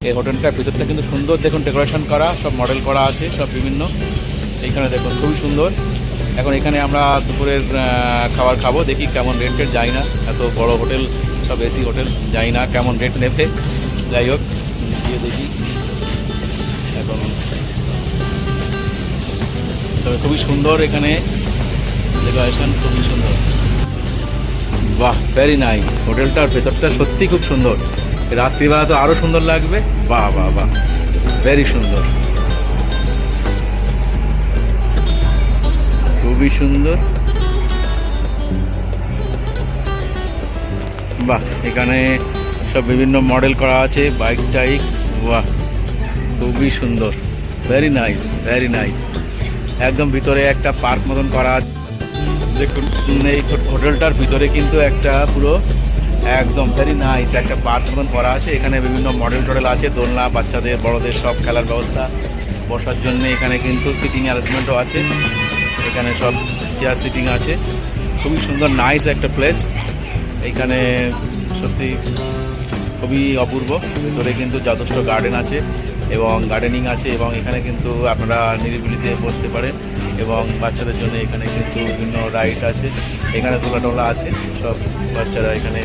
এই হোটেলটার ভিতরটা কিন্তু সুন্দর। দেখুন ডেকোরেশন করা, সব মডেল করা আছে, সব বিভিন্ন। এইখানে দেখুন, খুবই সুন্দর। এখন এখানে আমরা দুপুরের খাবার খাব, দেখি কেমন রেট টেট যাই না। এত বড় হোটেল, সব এসি হোটেল, যাই না, কেমন রেট নেবে। যাই হোক, গিয়ে দেখি। এখন তবে খুবই সুন্দর এখানে। ডেকোরেশন খুবই সুন্দর। বাহ ভেরি নাইস হোটেলটার ভেতরটা সত্যি খুব সুন্দর। রাত্রিবেলা তো আরও সুন্দর লাগবে। বাহ বাহ বাহ। ভেরি সুন্দর। খুবই সুন্দর। বাহ, এখানে সব বিভিন্ন মডেল করা আছে, বাইক, টাইক। বাহ, খুবই সুন্দর। ভেরি নাইস ভেরি নাইস একদম ভিতরে একটা পার্ক মতন করা দেখুন, এই হোটেলটার ভিতরে কিন্তু একটা পুরো একদম ভেরি নাইস একটা পার্ক মতন করা আছে। এখানে বিভিন্ন মডেল টডেল আছে, দোলনা, বাচ্চাদের, বড়দের, সব খেলার ব্যবস্থা। বসার জন্য এখানে কিন্তু সিটিং অ্যারেঞ্জমেন্টও আছে। এখানে সব চেয়ার সিটিং আছে। খুবই সুন্দর নাইস একটা প্লেস এইখানে সত্যি খুবই অপূর্ব। ভিতরে কিন্তু যথেষ্ট গার্ডেন আছে এবং গার্ডেনিং আছে এবং এখানে কিন্তু আপনারা নিরিবিলিতে বসতে পারেন এবং বাচ্চাদের জন্য এখানে কিন্তু বিভিন্ন রাইড আছে। এখানে দোলা টোলা আছে। সব বাচ্চারা এখানে